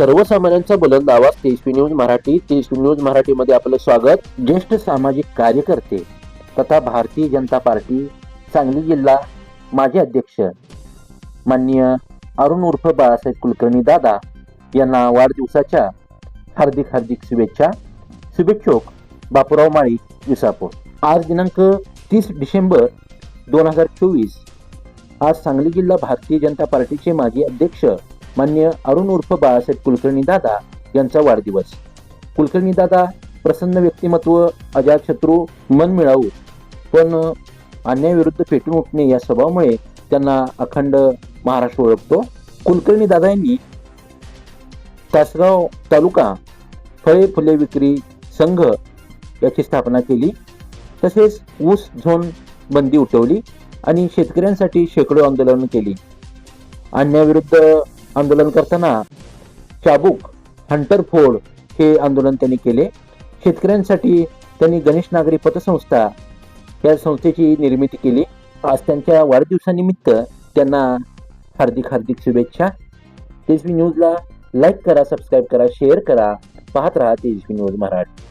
सर्वसामान्यांचा बुलंद आवाज तेजस्वी न्यूज मराठी. तेजस्वी न्यूज मराठीमध्ये आपलं स्वागत. ज्येष्ठ सामाजिक कार्यकर्ते तथा भारतीय जनता पार्टी सांगली जिल्हा माजी अध्यक्ष माननीय अरुण उर्फ बाळासाहेब कुलकर्णी दादा यांना वाढदिवसाच्या हार्दिक हार्दिक शुभेच्छा. शुभेच्छोक बापूराव माळी विसापूर. आज दिनांक तीस डिसेंबर दोन हजार चोवीस. आज सांगली जिल्हा भारतीय जनता पार्टीचे माजी अध्यक्ष मान्य अरुण उर्फ बाळासाहेब कुलकर्णी दादा यांचा वाढदिवस. कुलकर्णी दादा प्रसन्न व्यक्तिमत्व अजातशत्रू मन मिळावू पण अन्यायाविरुद्ध पेटून उठणे या स्वभावामुळे त्यांना अखंड महाराष्ट्र ओळखतो. कुलकर्णी दादा यांनी तासगाव तालुका फळे फुले विक्री संघ याची स्थापना केली. तसेच ऊस झोन बंदी उठवली आणि शेतकऱ्यांसाठी शेकडो आंदोलन केली. अन्यायाविरुद्ध आंदोलन करताना चाबूक हंटर फोड हे आंदोलन त्यांनी केले. शेतकऱ्यांसाठी त्यांनी गणेश नागरी पतसंस्था या संस्थेची निर्मिती केली. आज त्यांच्या वाढदिवसानिमित्त त्यांना हार्दिक हार्दिक शुभेच्छा. तेजवी न्यूजला लाईक करा सबस्क्राईब करा शेअर करा. पाहत राहा तेजवी न्यूज मराठी.